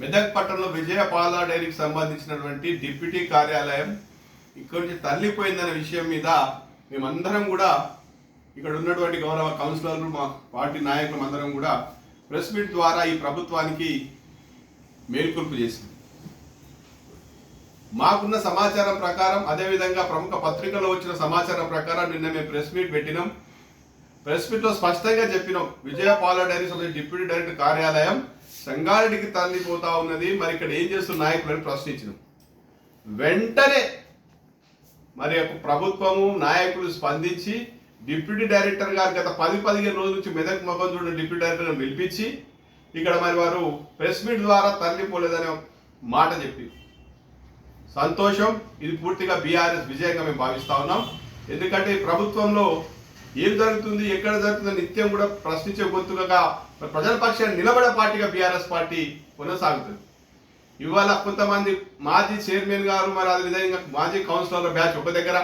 మెదక్ పట్టణంలో విజయపాల డైరీకి సంబంధించినటువంటి డిప్యూటీ కార్యాలయం ఇక్కడి నుంచి తల్లిపోయిందనే విషయం మీద మేమందరం కూడా ఇక్కడ ఉన్నటువంటి గౌరవ కౌన్సిలర్లు మా పార్టీ నాయకులు అందరం కూడా ప్రెస్ మీట్ ద్వారా ఈ ప్రభుత్వానికి మేల్కొల్పు చేసింది. మాకున్న సమాచారం ప్రకారం అదేవిధంగా ప్రముఖ పత్రికలో వచ్చిన సమాచారం ప్రకారం నిన్న మేము ప్రెస్ మీట్ పెట్టినాం. ప్రెస్ మీట్లో స్పష్టంగా చెప్పినాం విజయపాల డైరీ సంబంధించి డిప్యూటీ డైరెక్టర్ కార్యాలయం సంగారెడ్డికి తరలిపోతా ఉన్నది. మరి ఇక్కడ ఏం చేస్తున్న నాయకులను ప్రశ్నించినాం. వెంటనే మరి యొక్క ప్రభుత్వము నాయకులు స్పందించి డిప్యూటీ డైరెక్టర్ గారు గత పది పదిహేను రోజుల నుంచి మెదక్ మొహం చూడిన డిప్యూటీ డైరెక్టర్ గారు పిలిపించి ఇక్కడ మరి వారు ప్రెస్ మీట్ ద్వారా తరలిపోలేదనే మాట చెప్పి సంతోషం. ఇది పూర్తిగా బీఆర్ఎస్ విజయంగా మేము భావిస్తా ఉన్నాం. ఎందుకంటే ఈ ప్రభుత్వంలో ఏం జరుగుతుంది ఎక్కడ జరుగుతుందో నిత్యం కూడా ప్రశ్నించే గొంతుగా ప్రజల పక్షాన్ని నిలబడే పార్టీగా బీఆర్ఎస్ పార్టీ కొనసాగుతుంది. ఇవాళ కొంతమంది మాజీ చైర్మన్ గారు మరి అదేవిధంగా మాజీ కౌన్సిలర్ల బ్యాచ్ ఒక దగ్గర.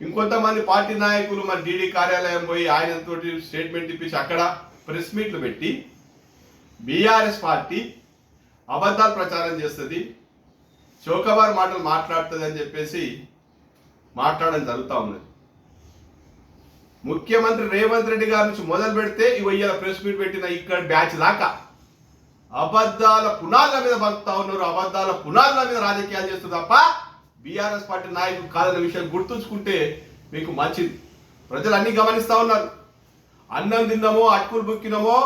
ఇంకొంతమంది పార్టీ నాయకులు మరి డీడీ కార్యాలయం పోయి ఆయనతో స్టేట్మెంట్ ఇప్పించి అక్కడ ప్రెస్ మీట్లు పెట్టి బీఆర్ఎస్ పార్టీ అబద్ధాలు ప్రచారం చేస్తుంది చౌకబార్ మాటలు మాట్లాడుతుంది అని చెప్పేసి మాట్లాడడం జరుగుతూ ఉన్నది. ముఖ్యమంత్రి రేవంత్ రెడ్డి గారి నుంచి మొదలు పెడితే ఇవాళ ప్రెస్ మీట్ పెట్టిన ఇక్కడ బ్యాచ్ దాకా అబద్ధాల పునాదుల మీద బతుకుతా ఉన్నారు అబద్ధాల పునాదుల మీద రాజకీయాలు చేస్తారు తప్ప బీఆర్ఎస్ పార్టీ నాయకులు కాదన్న విషయం గుర్తుంచుకుంటే మీకు మంచిది. ప్రజలు అన్ని గమనిస్తూ ఉన్నారు. అన్నం తిన్నామో అటుకులు బుక్కినామో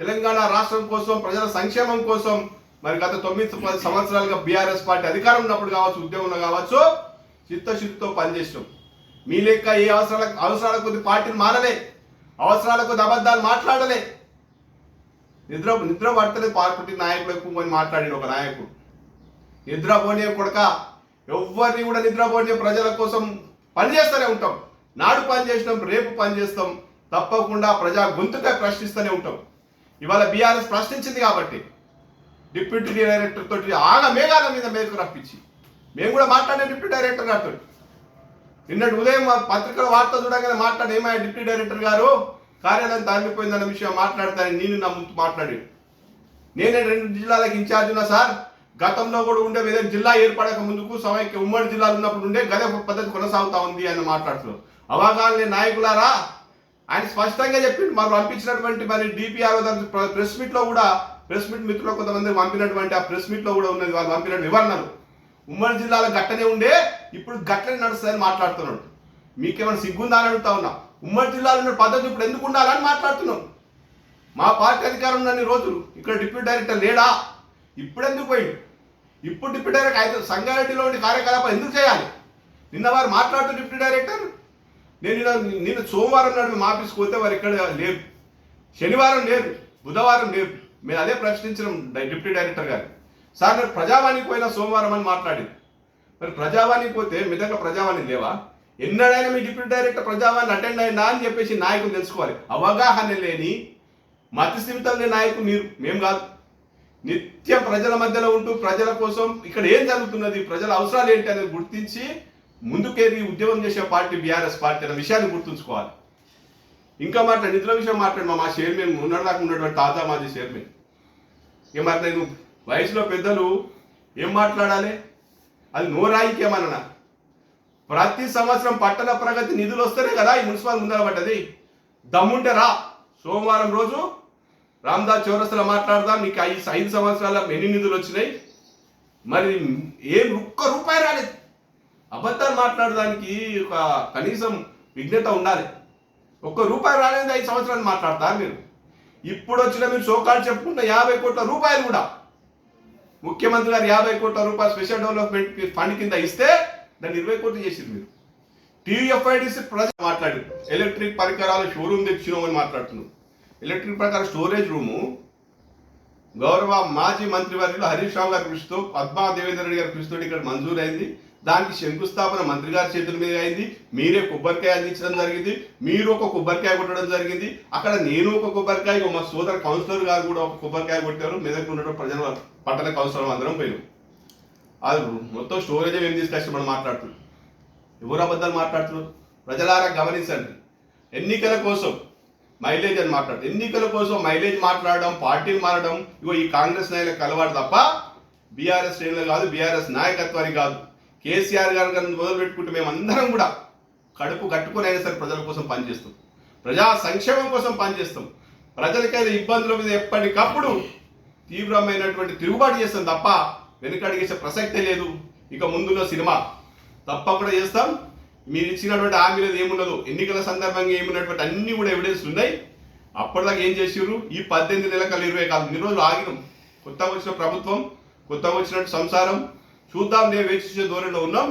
తెలంగాణ రాష్ట్రం కోసం ప్రజల సంక్షేమం కోసం మరి గత తొమ్మిది పది సంవత్సరాలుగా బీఆర్ఎస్ పార్టీ అధికారం ఉన్నప్పుడు కావచ్చు ఉద్యమంలో కావచ్చు చిత్తశుద్ధితో పనిచేసినాం. మీ లెక్క ఏ అవసరాల అవసరాల కొద్ది పార్టీని మారలే. అవసరాల కొద్ది అబద్ధాలు మాట్లాడలే. నిద్ర నిద్ర పడతలేదు పార్టీ నాయకులకు ఎక్కువ మాట్లాడి ఒక నాయకుడు. నిద్రపోనే కొడక ఎవరిని కూడా నిద్రపోనే ప్రజల కోసం పనిచేస్తూనే ఉంటాం. నాడు పని చేసినాం రేపు పని చేస్తాం. తప్పకుండా ప్రజా గొంతుగా ప్రశ్నిస్తూనే ఉంటాం. ఇవాళ బీఆర్ఎస్ ప్రశ్నించింది కాబట్టి డిప్యూటీ డైరెక్టర్ తోటి ఆగ మేఘాల మీద మేరకు రప్పించి. మేము కూడా మాట్లాడే డిప్యూటీ డైరెక్టర్ గారితో నిన్నటి ఉదయం మా పత్రికల వార్త చూడగానే మాట్లాడి ఏమయ్యా డిప్యూటీ డైరెక్టర్ గారు? కార్యాలయం తరలిపోయిందన్న విషయం మాట్లాడతానని నేను నా ముందు నేనే రెండు జిల్లాలకు ఇన్ఛార్జ్ ఉన్నా సార్. గతంలో కూడా ఉండే వేరే జిల్లా ఏర్పడక ముందుకు సమైక్య ఉమ్మడి జిల్లాలు ఉన్నప్పుడు ఉండే గదే పద్ధతి కొనసాగుతా ఉంది అని మాట్లాడుతున్నారు అవగాహన నాయకులారా ఆయన స్పష్టంగా చెప్పిండు. మరి పంపించినటువంటి మరి డిపిఆర్ ప్రెస్ మీట్లో కూడా ప్రెస్ మీట్ మిత్రులు కొంతమంది పంపినటువంటి ఆ ప్రెస్ మీట్లో కూడా ఉన్నది వాళ్ళు పంపిన వివరణలు ఉమ్మడి జిల్లాలో గట్టనే ఉండే ఇప్పుడు గట్లని నడుస్తుందని మాట్లాడుతున్నాడు. మీకేమైనా సిగ్గుందా అని అడుగుతా ఉన్నా. ఉమ్మడి జిల్లాలో ఉన్న పద్ధతి ఇప్పుడు ఎందుకు ఉండాలని మాట్లాడుతున్నాం మా పార్టీ అధికారం ఉన్నన్ని రోజులు ఇక్కడ డిప్యూటీ డైరెక్టర్ లేడా? ఇప్పుడు ఎందుకు పోయిండు? ఇప్పుడు డిప్యూటీ డైరెక్టర్ అయితే సంగారెడ్డిలో ఉండే కార్యకలాపాలు ఎందుకు చేయాలి? నిన్న వారు మాట్లాడుతూ డిప్యూటీ డైరెక్టర్ నేను నిన్న సోమవారం నాడు మేము ఆఫీస్కి పోతే వారు ఇక్కడ లేరు. శనివారం లేరు బుధవారం లేరు. మేము అదే ప్రశ్నించడం డిప్యూటీ డైరెక్టర్ గారు. సార్ నేను ప్రజావాణికి పోయిన సోమవారం అని మాట్లాడింది మరి ప్రజావాణి పోతే మిగతా ప్రజావాణి లేవా? ఎన్నడైనా మీ డిప్యూటీ డైరెక్టర్ ప్రజావాణి అటెండ్ అయినా అని చెప్పేసి నాయకులు తెలుసుకోవాలి. అవగాహన లేని మతి స్థిమితం లేని నాయకులు మీరు మేము కాదు. నిత్యం ప్రజల మధ్యలో ఉంటూ ప్రజల కోసం ఇక్కడ ఏం జరుగుతున్నది ప్రజల అవసరాలు ఏంటి అనేది గుర్తించి ముందుకేది ఉద్యమం చేసే పార్టీ బీఆర్ఎస్ పార్టీ అనే విషయాన్ని గుర్తుంచుకోవాలి. ఇంకా మాట్లాడి నిధుల విషయం మాట్లాడి మా చైర్మన్ ఉన్నదాకా ఉన్నటువంటి తాజా మాజీ చైర్మన్. ఇక మరి నేను వయసులో పెద్దలు ఏం మాట్లాడాలి? అది నోరాయికి ప్రతి సంవత్సరం పట్టణ ప్రగతి నిధులు వస్తేనే కదా ఈ మున్సిపల్ ముందర పడ్డది. దమ్ముంటే రా. సోమవారం రోజు రామ్దాస్ చౌరస్తలో మాట్లాడదాం. నీకు ఐదు ఐదు సంవత్సరాల ఎన్ని నిధులు వచ్చినాయి? మరి ఏం ఒక్క రూపాయి రాలేదు. అబద్ధాలు మాట్లాడడానికి ఒక కనీసం విఘ్నత ఉండాలి. ఒక్క రూపాయి రాలేదు ఐదు సంవత్సరాలు మాట్లాడతారు మీరు. ఇప్పుడు వచ్చిన మీరు సోకాలు చెప్పుకున్న యాభై కోట్ల రూపాయలు కూడా ముఖ్యమంత్రి గారు యాభై కోట్ల రూపాయలు స్పెషల్ డెవలప్మెంట్ ఫండ్ కింద ఇస్తే దాన్ని ఇరవై కోట్లు చేసింది మీరు. టీఎఫ్ఐడిసి ప్రజలు మాట్లాడు ఎలక్ట్రిక్ పరికరాలు షోరూమ్ తెచ్చినామని మాట్లాడుతున్నాం ఎలక్ట్రిక్ ప్రకారం స్టోరేజ్ రూము గౌరవ మాజీ మంత్రివర్యులు హరీష్ రావు గారు కృషితో పద్మా దేవేంద్ర రెడ్డి గారి కృషితో ఇక్కడ మంజూరు అయింది దానికి శంకుస్థాపన మంత్రి గారి చేతుల మీద అయింది. మీరే కొబ్బరికాయ అందించడం జరిగింది. మీరు ఒక కొబ్బరికాయ కొట్టడం జరిగింది. అక్కడ నేను ఒక కొబ్బరికాయ మా సోదర కౌన్సిలర్ గారు కూడా ఒక కొబ్బరికాయ కొట్టారు. మెదక్ ఉన్నటువంటి ప్రజల పట్టణ కౌన్సిలర్ అందరం పోయాం అది మొత్తం స్టోరేజ్ ఏం తీసుకొచ్చి మనం మాట్లాడుతున్నాం. ఎవరు అబద్ధాలు మాట్లాడుతున్నారు? ప్రజలారా గమనించండి. ఎన్నికల కోసం మైలేజ్ అని మాట్లాడు. ఎన్నికల కోసం మైలేజ్ మాట్లాడడం పార్టీలు మారడం ఇగో ఈ కాంగ్రెస్ నాయకులకు కలవాడు తప్ప బీఆర్ఎస్ శ్రేణులు కాదు బీఆర్ఎస్ నాయకత్వానికి కాదు. కేసీఆర్ గారు కనుక మొదలు పెట్టుకుంటే మేమందరం కూడా కడుపు కట్టుకుని అయినా సరే ప్రజల కోసం పనిచేస్తాం. ప్రజా సంక్షేమం కోసం పనిచేస్తాం. ప్రజలకైతే ఇబ్బందుల మీద ఎప్పటికప్పుడు తీవ్రమైనటువంటి తిరుగుబాటు చేస్తాం తప్ప వెనుకడిగేసే ప్రసక్తే లేదు. ఇక ముందులో సినిమా తప్పకుండా చేస్తాం. మీరు ఇచ్చినటువంటి హామీలు ఏమున్నదో ఎన్నికల సందర్భంగా ఏమున్నటువంటి అన్ని కూడా ఎవిడెన్స్ ఉన్నాయి. అప్పటిదాకా ఏం చేసిర్రు? ఈ పద్దెనిమిది నెలల కల్లా ఇరవై కాదు ఇన్ని రోజులు ఆగినాం. కొత్తగా వచ్చిన ప్రభుత్వం కొత్తగా వచ్చినట్టు సంసారం. చూద్దాం నేను వేచి చూసే ధోరణిలో ఉన్నాం.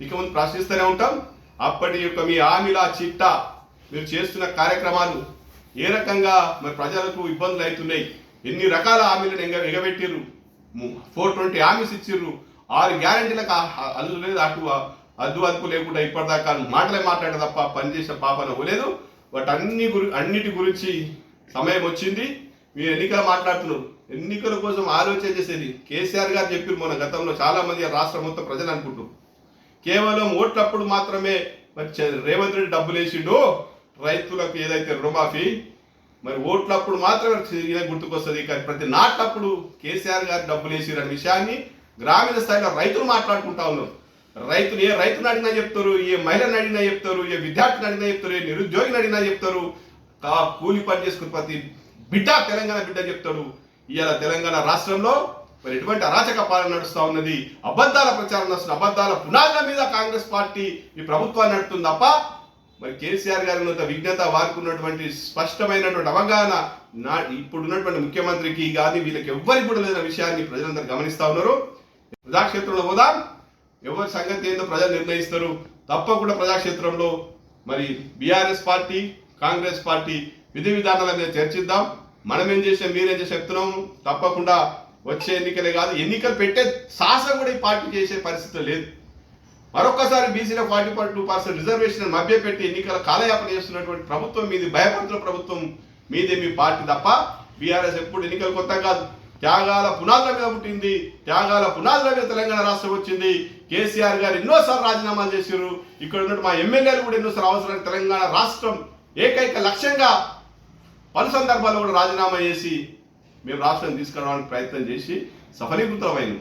ఇక ముందు ప్రశ్నిస్తూనే ఉంటాం. అప్పటి యొక్క మీ హామీల చిట్టా మీరు చేస్తున్న కార్యక్రమాలు ఏ రకంగా మరి ప్రజలకు ఇబ్బందులు అవుతున్నాయి? ఎన్ని రకాల హామీలను ఎగ ఎగబెట్టిర్రు? ఫోర్ ట్వంటీ హామీస్ ఇచ్చిర్రు. ఆరు గ్యారంటీలకు అల్లు లేదు అటు అద్దు అదుపు లేకుండా ఇప్పటిదాకా మాటలే మాట్లాడే తప్ప పనిచేసిన పాపన పోలేదు. వాటన్ని అన్ని గురి అన్నిటి గురించి సమయం వచ్చింది. మీరు ఎన్నికలు మాట్లాడుతున్నారు. ఎన్నికల కోసం ఆలోచన చేసేది కేసీఆర్ గారు చెప్పారు మొన్న గతంలో చాలామంది రాష్ట్రం మొత్తం ప్రజలు అనుకుంటారు కేవలం ఓట్లప్పుడు మాత్రమే మరి రేవంత్ రెడ్డి డబ్బులు వేసిండు రైతులకు ఏదైతే రుణమాఫీ మరి ఓట్లప్పుడు మాత్రమే గుర్తుకొస్తుంది. కానీ ప్రతి నాటప్పుడు కేసీఆర్ గారు డబ్బులు వేసిరనే విషయాన్ని గ్రామీణ స్థాయిలో రైతులు మాట్లాడుకుంటా ఉన్నారు. రైతులు ఏ రైతుని అడిగినా చెప్తారు ఏ మహిళని అడిగినా చెప్తారు ఏ విద్యార్థిని అడిగినా చెప్తారు ఏ నిరుద్యోగిని అడిగినా చెప్తారు. కా- కూలి పని చేసుకుని ప్రతి బిడ్డ తెలంగాణ బిడ్డ చెప్తాడు. ఇవాళ తెలంగాణ రాష్ట్రంలో మరి ఎటువంటి అరాచక పాలన నడుస్తూ ఉన్నది? అబద్ధాల ప్రచారం నడుస్తున్న అబద్ధాల పునాదుల మీద కాంగ్రెస్ పార్టీ ఈ ప్రభుత్వాన్ని నడుపుతుంది తప్ప మరి కేసీఆర్ గారి ఉన్నత విజ్ఞత వారికి ఉన్నటువంటి స్పష్టమైనటువంటి అవగాహన నా ఇప్పుడు ఉన్నటువంటి ముఖ్యమంత్రికి కానీ వీళ్ళకి ఎవ్వరికి కూడా లేదన్న విషయాన్ని ప్రజలందరూ గమనిస్తా ఉన్నారు. ప్రజాక్షేత్రంలో పోదాం. ఎవరి సంగతి ఏందో ప్రజలు నిర్ణయిస్తారు. తప్పకుండా ప్రజాక్షేత్రంలో మరి బీఆర్ఎస్ పార్టీ కాంగ్రెస్ పార్టీ విధి విధానాల మీద చర్చిద్దాం. మనం ఏం చేసాం మీరేం చేసి చెప్తున్నాం. తప్పకుండా వచ్చే ఎన్నికలే కాదు ఎన్నికలు పెట్టే సాహసం కూడా ఈ పార్టీ చేసే పరిస్థితి లేదు. మరొకసారి బీసీలో forty point two percent reservation మభ్యపెట్టి ఎన్నికల కాలయాపన చేస్తున్నటువంటి ప్రభుత్వం మీది భయపడుతున్న ప్రభుత్వం మీదే మీ పార్టీ తప్ప బీఆర్ఎస్ ఎప్పుడు ఎన్నికలు కొత్త కాదు. త్యాగాల పునాదుల పుట్టింది. త్యాగాల పునాదుల తెలంగాణ రాష్ట్రం వచ్చింది. కేసీఆర్ గారు ఎన్నోసార్లు రాజీనామాలు చేశారు ఇక్కడ ఉన్నట్టు మా ఎమ్మెల్యేలు కూడా ఎన్నోసార్లు అవసరానికి తెలంగాణ రాష్ట్రం ఏకైక లక్ష్యంగా పలు సందర్భాల్లో కూడా రాజీనామా చేసి మేము రాష్ట్రాన్ని తీసుకురావడానికి ప్రయత్నం చేసి సఫలీకృతమైన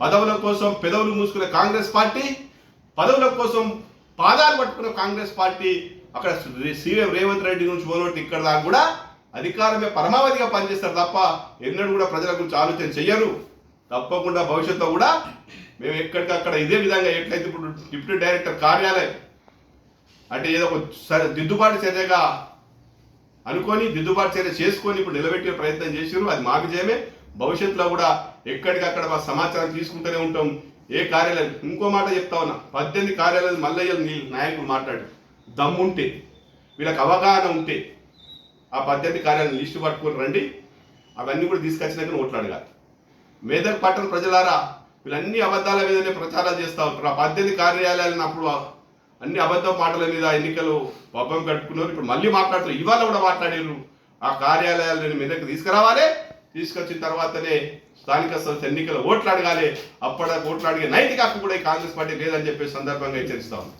పదవుల కోసం పెదవులు మూసుకునే కాంగ్రెస్ పార్టీ పదవుల కోసం పాదాలు పట్టుకున్న కాంగ్రెస్ పార్టీ అక్కడ సీఎం రేవంత్ రెడ్డి నుంచి మొదలుపెట్టి ఇక్కడ దాకా కూడా అధికారమే పరమావధిగా పనిచేస్తారు తప్ప ఎన్నడూ కూడా ప్రజల గురించి ఆలోచన చెయ్యరు. తప్పకుండా భవిష్యత్తులో కూడా మేము ఎక్కడికక్కడ ఇదే విధంగా ఎట్లయితే ఇప్పుడు డిప్యూటీ డైరెక్టర్ కార్యాలయం అంటే ఏదో ఒక సరే దిద్దుబాటు చర్యగా అనుకొని దిద్దుబాటు చర్య చేసుకొని ఇప్పుడు నిలబెట్టే ప్రయత్నం చేసారు అది మా విజయమే. భవిష్యత్తులో కూడా ఎక్కడికక్కడ మా సమాచారం తీసుకుంటూనే ఉంటాం. ఏ కార్యాలయం? ఇంకో మాట చెప్తా ఉన్నా. పద్దెనిమిది కార్యాలయాలు మల్లయ్య నాయకులు మాట్లాడు దమ్ముంటే వీళ్ళకి అవగాహన ఉంటే ఆ పద్ధతి కార్యాలయం లిస్టు పట్టుకుని రండి. అవన్నీ కూడా తీసుకొచ్చినాక ఓట్లు అడగాలి. మేదక్ పట్టణ ప్రజలారా వీళ్ళన్ని అబద్ధాల మీదనే ప్రచారాలు చేస్తూ ఉంటారు. ఆ పద్ధతి కార్యాలయాలను అప్పుడు అన్ని అబద్ధ మాటల మీద ఎన్నికలు పబ్బం కట్టుకున్నారు. ఇప్పుడు మళ్ళీ మాట్లాడుతారు ఇవాళ కూడా మాట్లాడారు. ఆ కార్యాలయాలను మీదకి తీసుకురావాలి. తీసుకొచ్చిన తర్వాతనే స్థానిక సంస్థ ఎన్నికల ఓట్లు అడగాలి. అప్పటికి ఓట్లు అడిగే నైతిక హక్కు కూడా ఈ కాంగ్రెస్ పార్టీ లేదని చెప్పే సందర్భంగా హెచ్చరిస్తా ఉన్నాం.